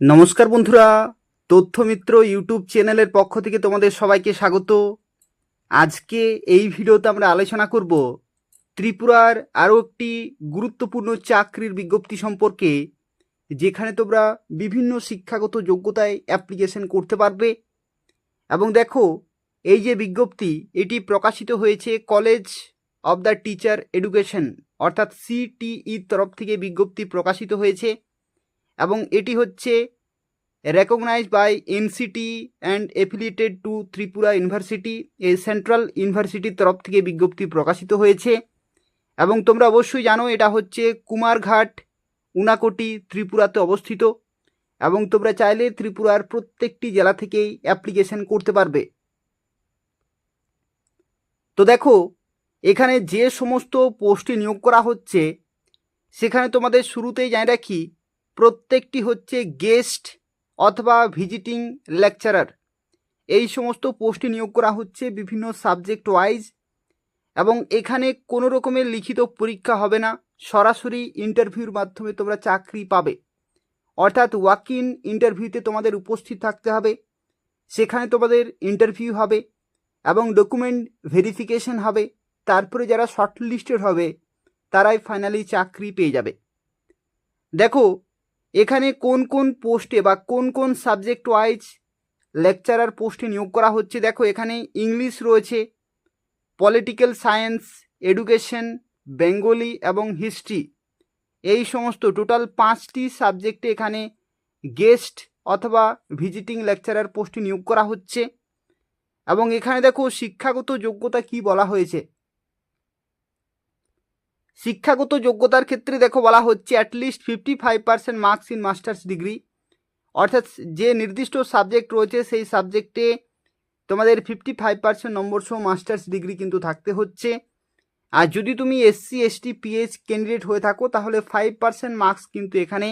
নমস্কার বন্ধুরা, তথ্যমিত্র ইউটিউব চ্যানেলের পক্ষ থেকে তোমাদের সবাইকে স্বাগত। আজকে এই ভিডিওতে আমরা আলোচনা করব ত্রিপুরার আরও একটি গুরুত্বপূর্ণ চাকরির বিজ্ঞপ্তি সম্পর্কে, যেখানে তোমরা বিভিন্ন শিক্ষাগত যোগ্যতায় অ্যাপ্লিকেশন করতে পারবে। এবং দেখো, এই যে বিজ্ঞপ্তি, এটি প্রকাশিত হয়েছে college of the teacher education, অর্থাৎ সিটিইর তরফ থেকে বিজ্ঞপ্তি প্রকাশিত হয়েছে। এবং এটি হচ্ছে recognise by NCT and affiliated to Tripura university এই সেন্ট্রাল ইউনিভার্সিটির তরফ থেকে বিজ্ঞপ্তি প্রকাশিত হয়েছে। এবং তোমরা অবশ্যই জানো, এটা হচ্ছে কুমারঘাট উনাকোটি ত্রিপুরাতে অবস্থিত। এবং তোমরা চাইলে ত্রিপুরার প্রত্যেকটি জেলা থেকেই অ্যাপ্লিকেশন করতে পারবে। তো দেখো, এখানে যে সমস্ত পোস্টে নিয়োগ করা হচ্ছে, সেখানে তোমাদের শুরুতেই জানিয়ে রাখি প্রত্যেকটি হচ্ছে গেস্ট অথবা ভিজিটিং লেকচারার। এই সমস্ত পোস্টে নিয়োগ করা হচ্ছে বিভিন্ন সাবজেক্ট ওয়াইজ এবং এখানে কোনো রকমের লিখিত পরীক্ষা হবে না, সরাসরি ইন্টারভিউর মাধ্যমে তোমরা চাকরি পাবে। অর্থাৎ ওয়াক ইন ইন্টারভিউতে তোমাদের উপস্থিত থাকতে হবে, সেখানে তোমাদের ইন্টারভিউ হবে এবং ডকুমেন্ট ভেরিফিকেশন হবে, তারপরে যারা শর্টলিস্টেড হবে তারাই ফাইনালি চাকরি পেয়ে যাবে। দেখো এখানে কোন কোন পোস্টে বা কোন কোন সাবজেক্ট ওয়াইজ লেকচারার পোস্টে নিয়োগ করা হচ্ছে? দেখো, এখানে ইংলিশ রয়েছে পলিটিক্যাল সায়েন্স এডুকেশন বেঙ্গলি এবং হিস্ট্রি এই সমস্ত টোটাল পাঁচটি সাবজেক্টে এখানে গেস্ট অথবা ভিজিটিং লেকচারার পোস্টে নিয়োগ করা হচ্ছে। এবং এখানে দেখো শিক্ষাগত যোগ্যতা কি বলা হয়েছে? শিক্ষাগত যোগ্যতার ক্ষেত্রে দেখো বলা হচ্ছে at least fifty five percent marks in masters degree অর্থাৎ যে নির্দিষ্ট সাবজেক্ট রয়েছে, সেই সাবজেক্টে তোমাদের ফিফটি ফাইভ পার্সেন্ট নম্বর সহ মাস্টার্স ডিগ্রি কিন্তু থাকতে হচ্ছে। আর যদি তুমি এসসি এসটি পিএইচ ক্যান্ডিডেট হয়ে থাকো, তাহলে ফাইভ পার্সেন্ট মার্কস কিন্তু এখানে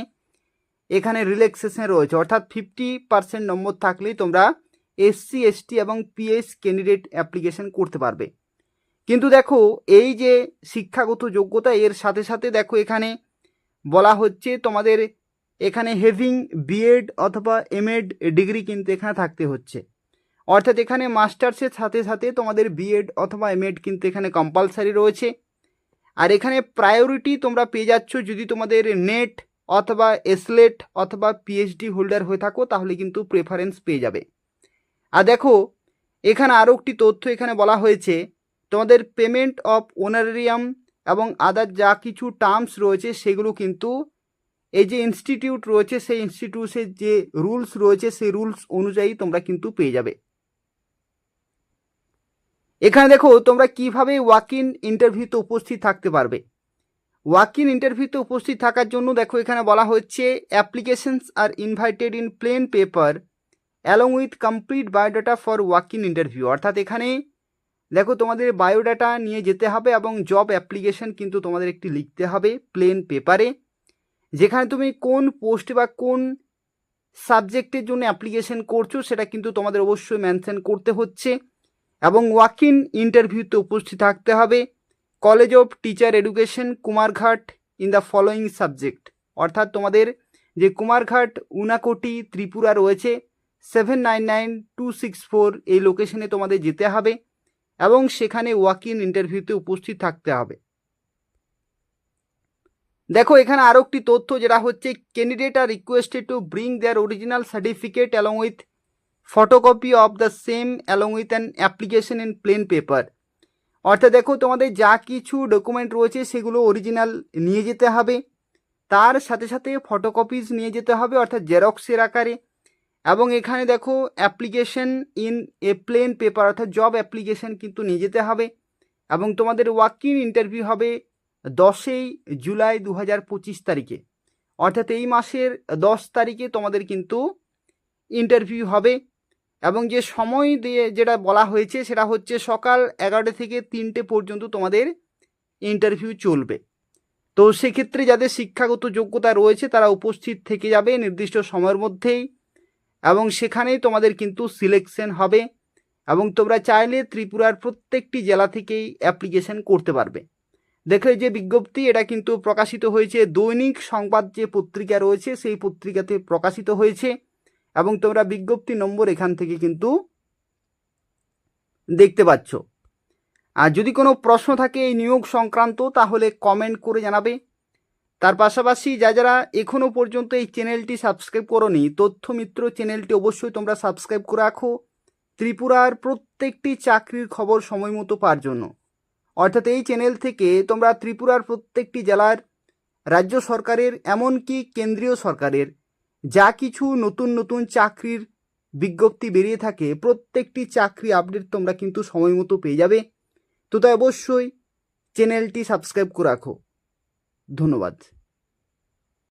এখানে রিল্যাক্সেশন রয়েছে। অর্থাৎ ফিফটি পার্সেন্ট নম্বর থাকলেই তোমরা এসসি এসটি এবং পিএইচ ক্যান্ডিডেট অ্যাপ্লিকেশন করতে পারবে। কিন্তু দেখো, এই যে শিক্ষাগত যোগ্যতা, এর সাথে সাথে দেখো এখানে বলা হচ্ছে তোমাদের এখানে হেভিং বিএড অথবা এমএড ডিগ্রি কিন্তু এখানে থাকতে হচ্ছে। অর্থাৎ এখানে মাস্টার্সের সাথে সাথে তোমাদের বিএড অথবা এমএড কিন্তু এখানে কম্পালসারি রয়েছে। আর এখানে প্রায়োরিটি তোমরা পেয়ে যাচ্ছ যদি তোমাদের নেট অথবা এসলেট অথবা পিএইচডি হোল্ডার হয়ে থাকো, তাহলে কিন্তু প্রেফারেন্স পেয়ে যাবে। আর দেখো, এখানে আরও একটি তথ্য এখানে বলা হয়েছে তোমাদের পেমেন্ট অফ ওনারেরিয়াম এবং আদার যা কিছু টার্মস রয়েছে সেগুলো কিন্তু এই যে ইনস্টিটিউট রয়েছে, সেই ইনস্টিটিউটের যে রুলস রয়েছে, সেই রুলস অনুযায়ী তোমরা কিন্তু পেয়ে যাবে। এখানে দেখো তোমরা কীভাবে ওয়াক ইন ইন্টারভিউতে উপস্থিত থাকতে পারবে। ওয়াক ইন ইন্টারভিউতে উপস্থিত থাকার জন্য দেখো এখানে বলা হচ্ছে applications are invited in plain paper along with complete biodata for walk in interview অর্থাৎ এখানে দেখো, তোমাদের বায়োডাটা নিয়ে যেতে হবে এবং জব অ্যাপ্লিকেশন কিন্তু তোমাদের একটি লিখতে হবে প্লেন পেপারে যেখানে তুমি কোন পোস্টে বা কোন সাবজেক্টের জন্য অ্যাপ্লিকেশন করছ, সেটা কিন্তু তোমাদের অবশ্যই মেনশন করতে হচ্ছে। এবং ওয়াক ইন ইন্টারভিউতে উপস্থিত থাকতে হবে। College of teacher education Kumarghat in the following subject অর্থাৎ তোমাদের যে কুমারঘাট উনাকোটি ত্রিপুরা রয়েছে seven nine nine two six four এই লোকেশনে তোমাদের যেতে হবে। এবং সেখানে ওয়াক ইন ইন্টারভিউতে উপস্থিত থাকতে হবে। দেখো, এখানে আরও একটি তথ্য যেটা হচ্ছে candidate are requested to bring their original certificate along with photocopy of the same along with an application in plain paper অর্থাৎ দেখো, তোমাদের যা কিছু ডকুমেন্ট রয়েছে, সেগুলো অরিজিনাল নিয়ে যেতে হবে। তার সাথে সাথে ফটোকপিজ নিয়ে যেতে হবে, অর্থাৎ জেরক্সের আকারে। এবং এখানে দেখো application in a plain paper অর্থাৎ জব অ্যাপ্লিকেশন কিন্তু নিয়ে যেতে হবে। এবং তোমাদের ওয়াক ইন ইন্টারভিউ হবে দশই জুলাই দু হাজার পঁচিশ তারিখে। অর্থাৎ এই মাসের দশ তারিখে তোমাদের কিন্তু ইন্টারভিউ হবে। এবং যে সময় দিয়ে যেটা বলা হয়েছে, সেটা হচ্ছে সকাল এগারোটা থেকে তিনটে পর্যন্ত তোমাদের ইন্টারভিউ চলবে। তো সেক্ষেত্রে যাদের শিক্ষাগত যোগ্যতা রয়েছে, তারা উপস্থিত থেকে যাবে নির্দিষ্ট সময়ের মধ্যেই। এবং সেখানেই তোমাদের কিন্তু সিলেকশন হবে এবং তোমরা চাইলে ত্রিপুরার প্রত্যেকটি জেলা থেকেই অ্যাপ্লিকেশন করতে পারবে। দেখলে যে বিজ্ঞপ্তি, এটা কিন্তু প্রকাশিত হয়েছে, দৈনিক সংবাদ যে পত্রিকা রয়েছে, সেই পত্রিকাতে প্রকাশিত হয়েছে এবং তোমরা বিজ্ঞপ্তি নম্বর এখান থেকে কিন্তু দেখতে পাচ্ছ। আর যদি কোনো প্রশ্ন থাকে এই নিয়োগ সংক্রান্ত, তাহলে কমেন্ট করে জানাবে। তার পাশাপাশি যা যারা এখনও পর্যন্ত এই চ্যানেলটি সাবস্ক্রাইব করনি, তথ্যমিত্র চ্যানেলটি অবশ্যই তোমরা সাবস্ক্রাইব করে রাখো। ত্রিপুরার প্রত্যেকটি চাকরির খবর সময় মতো পাওয়ার জন্য। অর্থাৎ এই চ্যানেল থেকে তোমরা ত্রিপুরার প্রত্যেকটি জেলার, রাজ্য সরকারের, এমনকি কেন্দ্রীয় সরকারের যা কিছু নতুন নতুন চাকরির বিজ্ঞপ্তি বেরিয়ে থাকে, প্রত্যেকটি চাকরি আপডেট তোমরা কিন্তু সময় মতো পেয়ে যাবে। তো তাই অবশ্যই চ্যানেলটি সাবস্ক্রাইব করে রাখো। ধন্যবাদ।